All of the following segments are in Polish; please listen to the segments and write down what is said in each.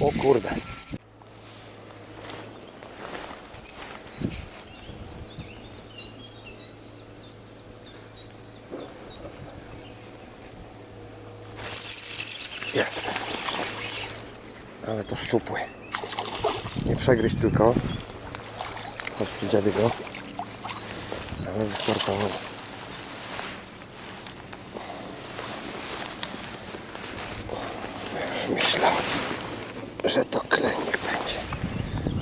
O kurde. Jest. Ale to szczupły. Nie przegryź tylko. Chodź tu dziady go. Ale wystartował. Już myślałem, że to klenik będzie.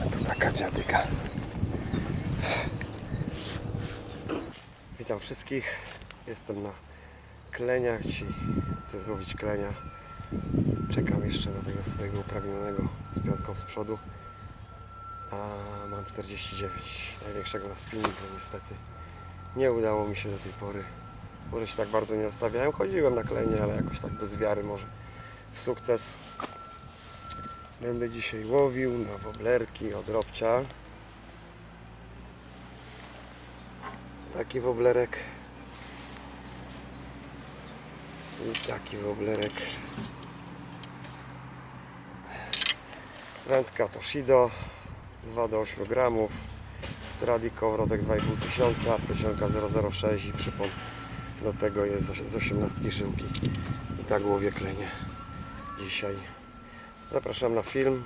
A to taka dziadyga. Witam wszystkich. Jestem na kleniach. Dzisiaj chcę złowić klenia. Czekam jeszcze na tego swojego upragnionego z piątką z przodu. A mam 49. Największego na spinning, no niestety nie udało mi się do tej pory. Może się tak bardzo nie nastawiałem. Chodziłem na klenie, ale jakoś tak bez wiary może w sukces. Będę dzisiaj łowił na woblerki od Robcia. Taki woblerek. I taki woblerek. Wędka Toshido 2 do 8 gramów. Stradi kołowrotek 2,5 tysiąca, plecionka 006 i przypon do tego jest z- z 18 żyłki. I tak łowię klenie dzisiaj. Zapraszam na film.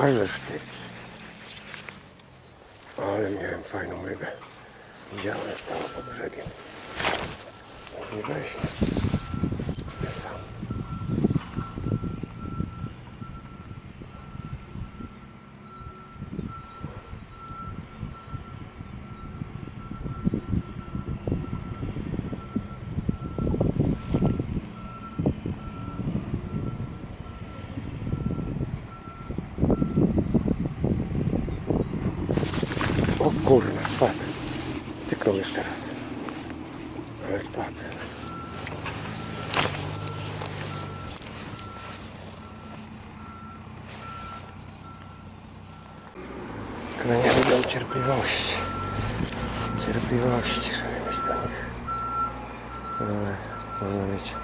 Ależ ty. Ale miałem fajną rybę. Widziałem, stała pod brzegiem. Nie weźmie. Ja sam. O kurna, spadł. Cyknął jeszcze raz. Ale spadł. Klenia lubią cierpliwość. Cierpliwość, żeby mieć do nich. Ale można mieć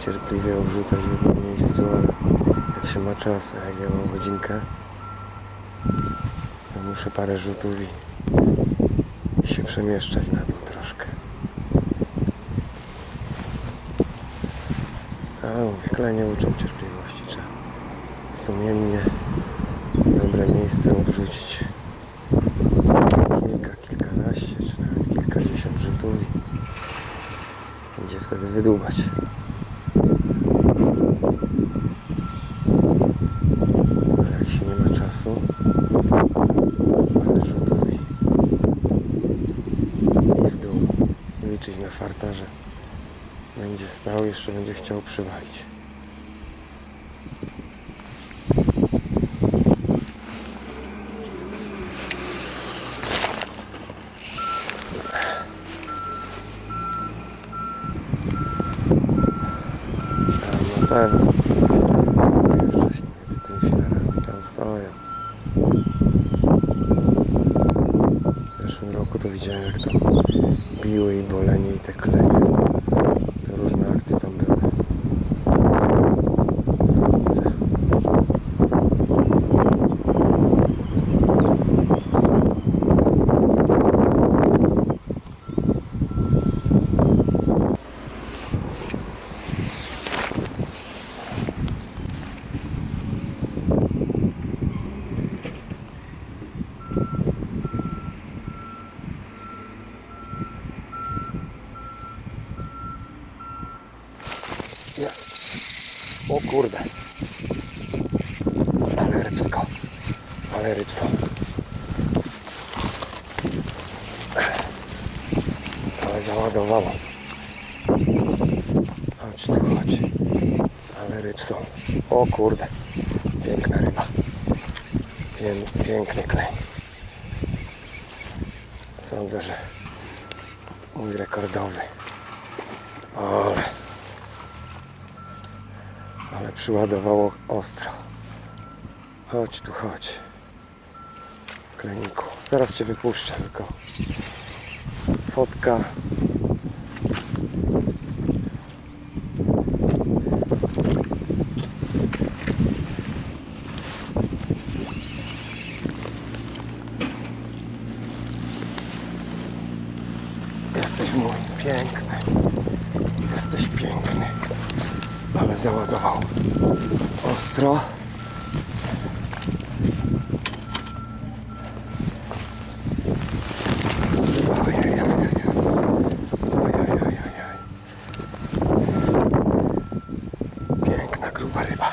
cierpliwie obrzucać w jednym miejscu, ale jak się ma czas, a jak ja mam godzinkę, to muszę parę rzutów i, się przemieszczać na dół troszkę. Ale mówię, klenie uczą cierpliwości. Trzeba sumiennie dobre miejsce obrzucić. Kilka, kilkanaście, czy nawet kilkadziesiąt rzutów i będzie wtedy wydłubać. Jak się nie ma czasu, parę rzutów i, i w dół. Liczyć na farta, że będzie stał, jeszcze będzie chciał przywalić. i bolenie i te klenie. To różne akcje tam były. Rolnice. Thank kurde. Ale rybsko. Ale rybso. Ale załadowało. Chodź tu, chodź. Ale ryb są. O kurde. Piękna ryba. Pię, piękny klej. Sądzę, że mój rekordowy. Ale. Ale przyładowało ostro. Chodź tu, chodź. Kleniku. Zaraz cię wypuszczę, tylko fotka. Jesteś mój piękny. Jesteś piękny. Ale załadował. Ostro. Ojojojojoj. Ojojojojoj. Piękna, gruba ryba.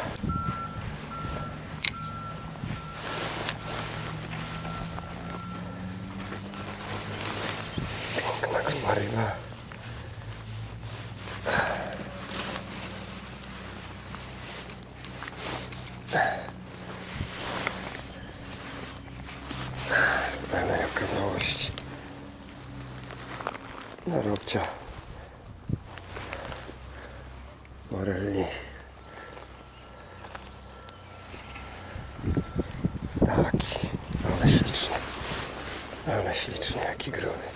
Piękna, gruba ryba. W pełnej okazałości. Na robcia. Morelli. Taki, ale śliczny. Ale śliczny, jaki gruby.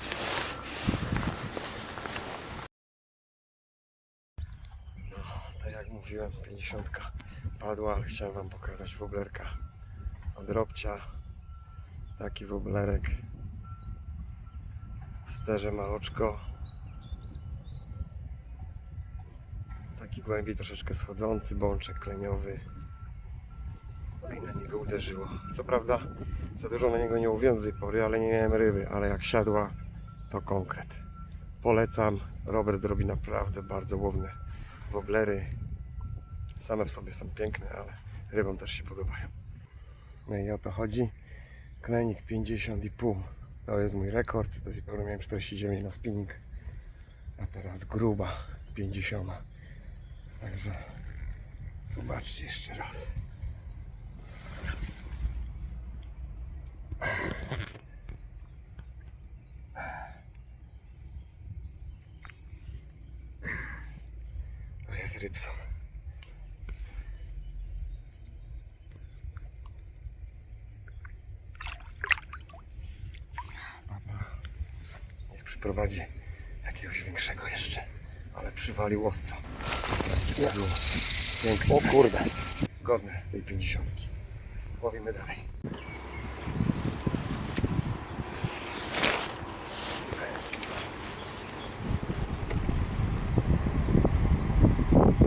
No, tak jak mówiłem, 50 padła, ale chciałem Wam pokazać woblerka od robcia. Taki woblerek sterze maloczko. Taki głębiej troszeczkę schodzący, bączek kleniowy. No i na niego uderzyło. Co prawda za dużo na niego nie łowiłem do tej pory, ale nie miałem ryby, ale jak siadła to konkret. Polecam. Robert robi naprawdę bardzo łowne woblery. Same w sobie są piękne, ale rybom też się podobają. No i o to chodzi. Klenik 50,5 to jest mój rekord. Do tej pory miałem 49 na spinning, a teraz gruba 50. Także zobaczcie jeszcze raz. To jest rybson. Przyprowadzi jakiegoś większego jeszcze, ale przywalił ostro. Ja. Pięknie. O kurde. Godne tej pięćdziesiątki. Łowimy dalej.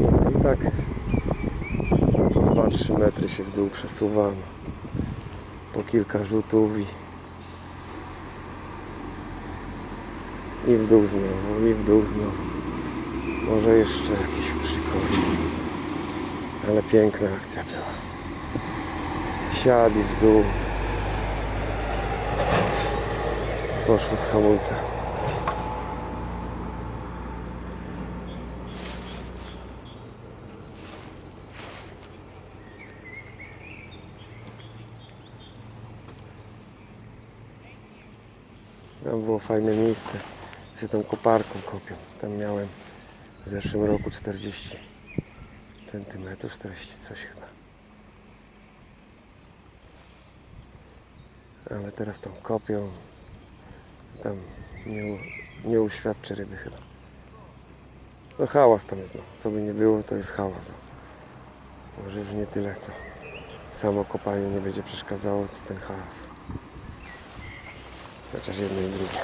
No i tak po 2-3 metry się w dół przesuwam. Po kilka rzutów i I w dół znowu, i w dół znowu. Może jeszcze jakiś przykornik. Ale piękna akcja była. Siadł i w dół. Poszło z hamulca. Tam było fajne miejsce. Się tą koparką kopią. Tam miałem w zeszłym roku 40 centymetrów, 40 coś chyba. Ale teraz tam kopią. Tam nie, nie uświadczy ryby chyba. No hałas tam jest no. Co by nie było, to jest hałas. no. Może już nie tyle co samo kopanie nie będzie przeszkadzało, co ten hałas. Chociaż jedno i drugie.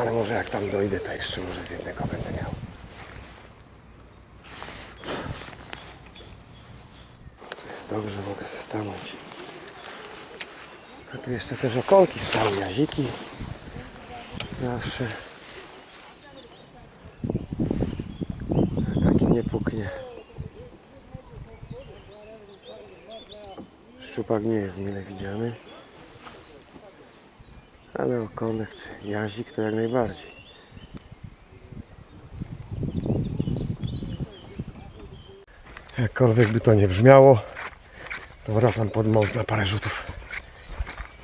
Ale może jak tam dojdę, to jeszcze może z jednego będę miał. Tu jest dobrze, mogę się stanąć. A tu jeszcze też okolki stały, jaziki. Zawsze taki nie puknie. Szczupak nie jest mile widziany. Ale okonek czy jazik to jak najbardziej. Jakkolwiek by to nie brzmiało, to wracam pod most na parę rzutów.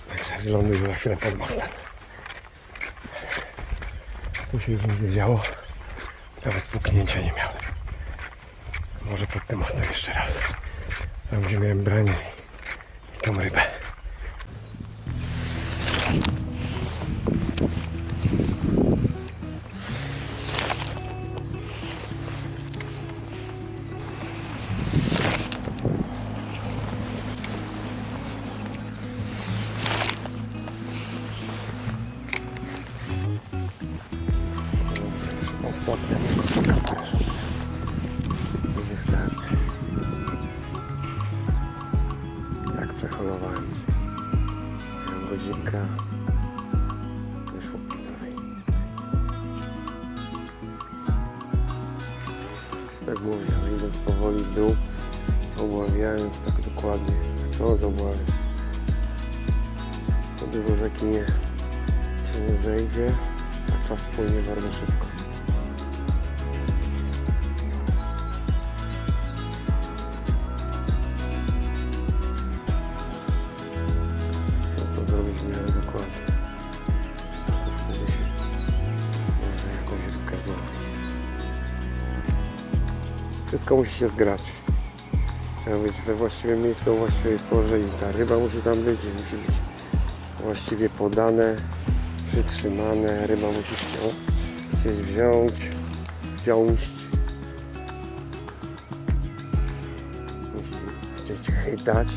Także wyląduję za chwilę pod mostem. Tu się już nic nie działo. Nawet puknięcia nie miałem. Może pod tym mostem jeszcze raz. Tam gdzie miałem branie i, tą rybę. Tak mówię, idąc powoli w dół, obławiając tak dokładnie, chcąc obławiać, to dużo rzeki nie się nie zejdzie, a czas płynie bardzo szybko. Chcę to zrobić w miarę dokładnie. Wszystko musi się zgrać. Trzeba być we właściwym miejscu, o właściwej porze i ta ryba musi tam być musi być właściwie podane, przytrzymane. Ryba musi chciał, chcieć wziąć, wziąć. Musi chcieć chytać.